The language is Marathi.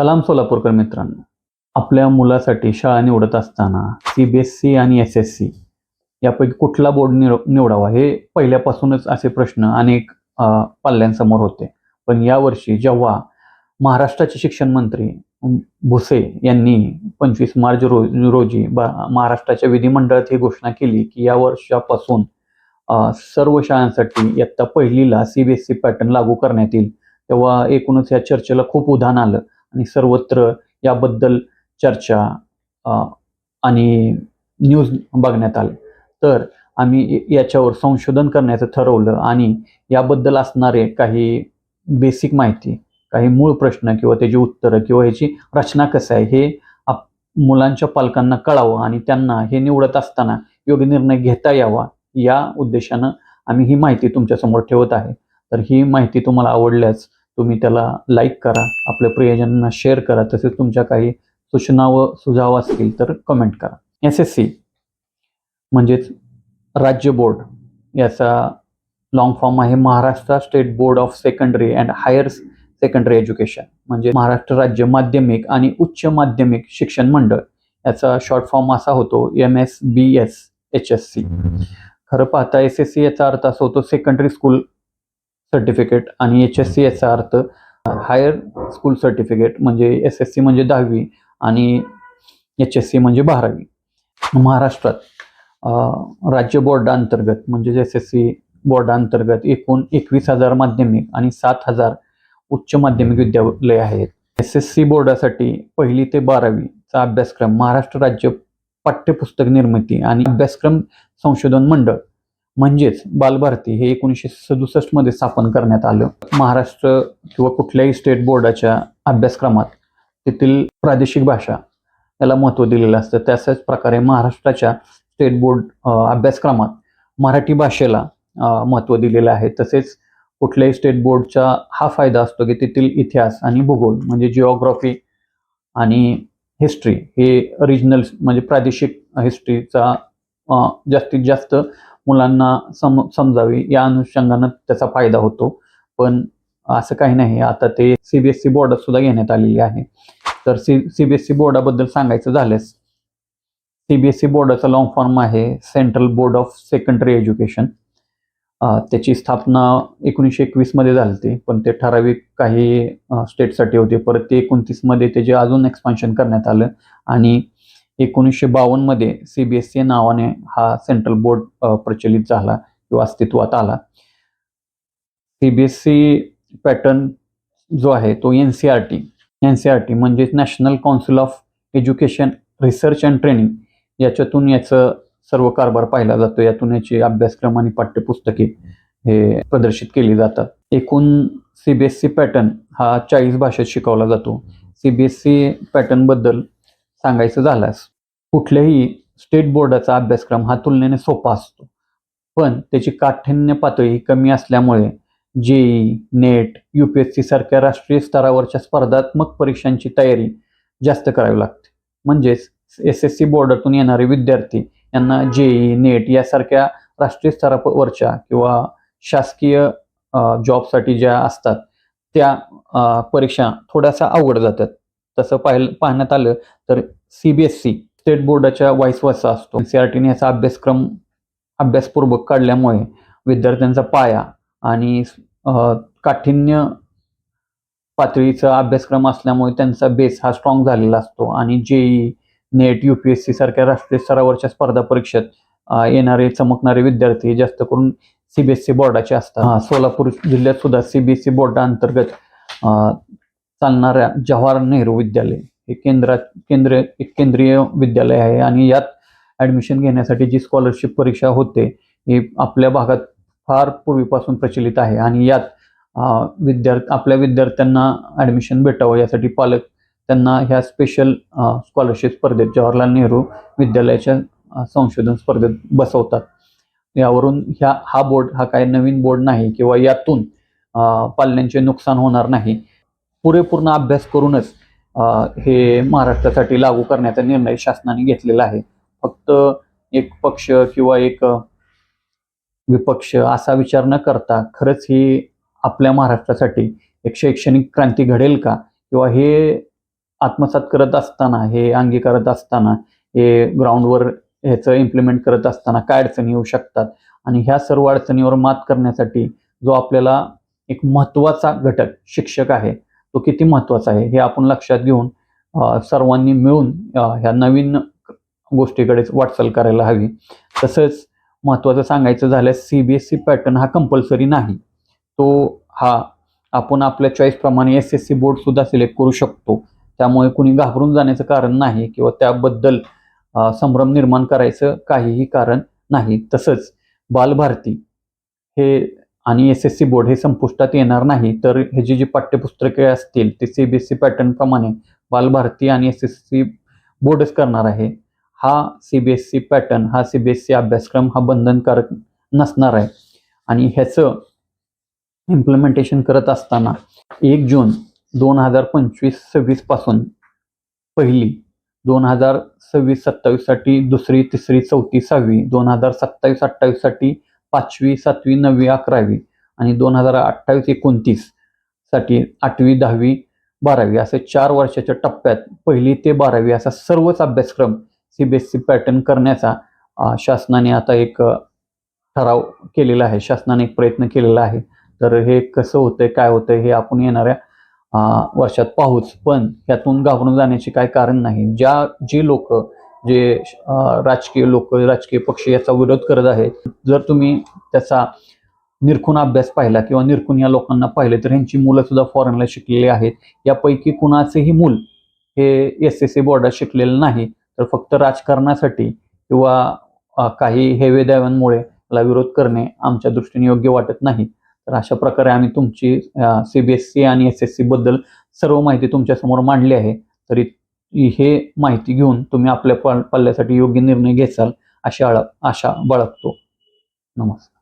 सलाम सोलापूरकर मित्रांनो आपल्या मुलासाठी शाळा निवडत असताना सी बी एस सी आणि एस एस सी यापैकी कुठला बोर्ड निव निवडावा? हे पहिल्यापासूनच असे प्रश्न अनेक पाल्यांसमोर होते. पण यावर्षी जेव्हा महाराष्ट्राचे शिक्षण मंत्री भुसे यांनी पंचवीस मार्च रो रोजी बा- महाराष्ट्राच्या विधिमंडळात ही घोषणा केली की या वर्षापासून सर्व शाळांसाठी इयत्ता पहिलीला C B S E pattern लागू करण्यात येईल. तेव्हा एकूणच या चर्चेला खूप उधाण आलं. आणि सर्वत्र याबद्दल चर्चा आणि न्यूज बघण्यात आले. तर आम्ही याच्यावर संशोधन करण्याचं ठरवलं आणि याबद्दल असणारे काही बेसिक माहिती काही मूळ प्रश्न किंवा त्याची उत्तरं किंवा ह्याची रचना कसं आहे हे आप मुलांच्या पालकांना कळावं आणि त्यांना हे निवडत असताना योग्य निर्णय घेता यावा या उद्देशानं आम्ही ही माहिती तुमच्यासमोर ठेवत आहे. तर ही माहिती तुम्हाला आवडल्यास तुम्ही त्याला लाईक करा आपल्या प्रियजनांना शेअर करा तसेच तुमच्या काही सूचना व सुझाव असतील तर कमेंट करा. एस एस सी म्हणजेच राज्य बोर्ड याचा लॉंग फॉर्म आहे Maharashtra state board of secondary and higher secondary education म्हणजे महाराष्ट्र राज्य माध्यमिक आणि उच्च माध्यमिक शिक्षण मंडळ याचा शॉर्ट फॉर्म असा होतो M S B S H S C खरं पाहता एस एस सी याचा अर्थ असा होतो सेकंडरी स्कूल सर्टिफिकेट आणि एच एस सी याचा अर्थ हायर स्कूल सर्टिफिकेट म्हणजे एस एस सी म्हणजे दहावी आणि एच एस सी म्हणजे बारावी. महाराष्ट्रात राज्य बोर्डाअंतर्गत म्हणजे एस एस सी बोर्डाअंतर्गत एकूण एकवीस हजार माध्यमिक आणि सात हजार उच्च माध्यमिक विद्यालय आहेत. एस एस सी बोर्डासाठी पहिली ते बारावीचा अभ्यासक्रम महाराष्ट्र राज्य पाठ्यपुस्तक निर्मिती आणि अभ्यासक्रम संशोधन मंडळ म्हणजेच बालभारती हे एकोणीसशे सदुसष्टमध्ये स्थापन करण्यात आलं. महाराष्ट्र किंवा कुठल्याही स्टेट बोर्डाच्या अभ्यासक्रमात तेथील प्रादेशिक भाषा याला महत्त्व दिलेलं असतं. त्याच प्रकारे महाराष्ट्राच्या स्टेट बोर्ड अभ्यासक्रमात मराठी भाषेला महत्त्व दिलेलं आहे. तसेच कुठल्याही स्टेट बोर्डचा हा फायदा असतो की तेथील इतिहास आणि भूगोल म्हणजे जिओग्राफी आणि हिस्ट्री हे रिजनल म्हणजे प्रादेशिक हिस्ट्रीचा जास्तीत जास्त मुलांना सम समजावी या अनुषंगानं त्याचा फायदा होतो. पण असं काही नाही. आता ते सीबीएसई बोर्ड बोर्डात सुद्धा घेण्यात आलेली आहे. तर सी सीबीएसई बोर्डाबद्दल सांगायचं झाल्यास सीबीएसई बोर्डाचा लॉंग फॉर्म आहे central board of secondary education त्याची स्थापना एकोणीसशे एकवीसमध्ये झाली होती पण ते ठराविक काही स्टेटसाठी होते. परत ते एकोणतीसमध्ये त्याचे अजून एक्सपान्शन करण्यात आलं आणि एकोणीसशे बावन्नमध्ये सी बी एस सी नावाने हा सेंट्रल बोर्ड प्रचलित झाला किंवा अस्तित्वात आला. C B S C pattern जो आहे तो N C R T N C R T म्हणजेच national council of education research and training याच्यातून याचं सर्व कारभार पाहिला जातो. यातून याचे अभ्यासक्रम आणि पाठ्यपुस्तके हे प्रदर्शित केली जातात. एकूण C B S E pattern हा चाळीस भाषेत शिकवला जातो. सी बी एस सी पॅटर्नबद्दल सांगायचं झाल्यास कुठल्याही स्टेट बोर्डाचा अभ्यासक्रम हा तुलनेने सोपा असतो. पण त्याची काठिण्य पातळी कमी असल्यामुळे JEE NEET U P S C सारख्या राष्ट्रीय स्तरावरच्या स्पर्धात्मक परीक्षांची तयारी जास्त करावी लागते. म्हणजेच एस एस सी बोर्डातून येणारे विद्यार्थी यांना जेई नेट यासारख्या राष्ट्रीय स्तरावरच्या किंवा शासकीय जॉबसाठी ज्या असतात त्या परीक्षा थोड्याशा अवघड जातात. तसं पाहिलं पाहण्यात आलं तर C B S E state बोर्डाच्या वाईस वसा असतो. सी आर टीने याचा अभ्यासक्रम अभ्यासपूर्वक काढल्यामुळे विद्यार्थ्यांचा पाया आणि काठिण्य पातळीचा अभ्यासक्रम असल्यामुळे त्यांचा बेस हा स्ट्रॉंग झालेला असतो. आणि JEE NEET U P S C सारख्या राष्ट्रीय स्तरावरच्या स्पर्धा परीक्षेत येणारे चमकणारे विद्यार्थी जास्त करून सी बी एस सी बोर्डाचे असतात. हा, सोलापूर जिल्ह्यात सुद्धा सी बी एस सी बोर्डाअंतर्गत चालणाऱ्या जवाहर नेहरू विद्यालय हे केंद्रात केंद्र एक केंद्रीय विद्यालय आहे आणि यात ॲडमिशन घेण्यासाठी जी स्कॉलरशिप परीक्षा होते ही आपल्या भागात फार पूर्वीपासून प्रचलित आहे आणि यात विद्यार्थी आपल्या विद्यार्थ्यांना ॲडमिशन भेटावं यासाठी पालक त्यांना ह्या स्पेशल स्कॉलरशिप स्पर्धेत जवाहरलाल नेहरू विद्यालयाच्या संशोधन स्पर्धेत बसवतात. यावरून ह्या हा बोर्ड हा काही नवीन बोर्ड नाही किंवा यातून पाल्यांचे नुकसान होणार नाही. पुरेपूर्ण अभ्यास करूनच हे महाराष्ट्रासाठी लागू करण्याचा निर्णय शासनाने घेतलेला आहे. फक्त एक पक्ष किंवा एक विपक्ष असा विचार न करता खरंच ही आपल्या महाराष्ट्रासाठी एक शैक्षणिक क्रांती घडेल का? किंवा हे आत्मसात करत असताना हे अंगीकारत असताना हे ग्राउंडवर ह्याचं इम्प्लिमेंट करत असताना काय अडचणी येऊ शकतात? आणि ह्या सर्व अडचणीवर मात करण्यासाठी जो आपल्याला एक महत्त्वाचा घटक शिक्षक आहे तो किती महत्त्वाचा आहे हे आपण लक्षात घेऊन सर्वांनी मिळून ह्या नवीन गोष्टीकडे वाटचाल करायला हवी. तसंच महत्त्वाचं सांगायचं झाल्यास C B S E pattern हा कंपल्सरी नाही. तो हा आपण आपल्या चॉईसप्रमाणे एस एस सी बोर्ड सुद्धा सिलेक्ट करू शकतो. त्यामुळे कुणी घाबरून जाण्याचं कारण नाही किंवा त्याबद्दल संभ्रम निर्माण करायचं काहीही कारण नाही. तसंच बालभारती हे आणि एस एस सी बोर्ड हे संपुष्टात येणार नाही तर ह्याची जी पाठ्यपुस्तके असतील ते सी बी एस सी पॅटर्नप्रमाणे बालभारती आणि एस एस सी बोर्डच करणार आहे. हा C B S E pattern हा सी बी एस सी अभ्यासक्रम हा बंधनकारक नसणार आहे. आणि ह्याचं इम्प्लिमेंटेशन करत असताना एक जून दोन हजार पंचवीस सव्वीसपासून पहिली दोन हजार सव्वीस सत्तावीससाठी दुसरी तिसरी चौथी सहावी दोन हजार सत्तावीस अठ्ठावीससाठी पाचवी सातवी नववी अकरावी आणि दोन हजार अठ्ठावीस एकोणतीससाठी आठवी दहावी बारावी असे चार वर्षाच्या टप्प्यात पहिली ते बारावी असा सर्वच अभ्यासक्रम C B S E pattern करण्याचा शासनाने आता एक ठराव केलेला आहे. शासनाने एक प्रयत्न केलेला आहे. तर हे कसं होतंय काय होतंय हे आपण येणाऱ्या वर्षात पाहूच. पण यातून घाबरून जाण्याचे काय कारण नाही. ज्या जे लोक जे राजकीय लोक राजकीय पक्ष याचा विरोध करत आहेत. जर तुम्ही त्याचा निरखून अभ्यास पाहिला किंवा निरखून या लोकांना पाहिले तर ह्यांची मुलं सुद्धा फॉरेनला शिकलेली आहेत. यापैकी कुणाचेही मूल हे एस एस सी बोर्डात शिकलेलं नाही. तर फक्त राजकारणासाठी किंवा काही हेवे द्याव्यांमुळे याला विरोध करणे आमच्या दृष्टीने योग्य वाटत नाही. तर अशा प्रकारे आम्ही तुमची सी बी एस सी आणि एस एस सी बद्दल सर्व माहिती तुमच्यासमोर मांडली आहे. तरी हे माहिती घेऊन तुम्ही आपल्या पल्ल्यासाठी योग्य निर्णय घेचाल अशी आळा आशा बाळगतो. नमस्कार.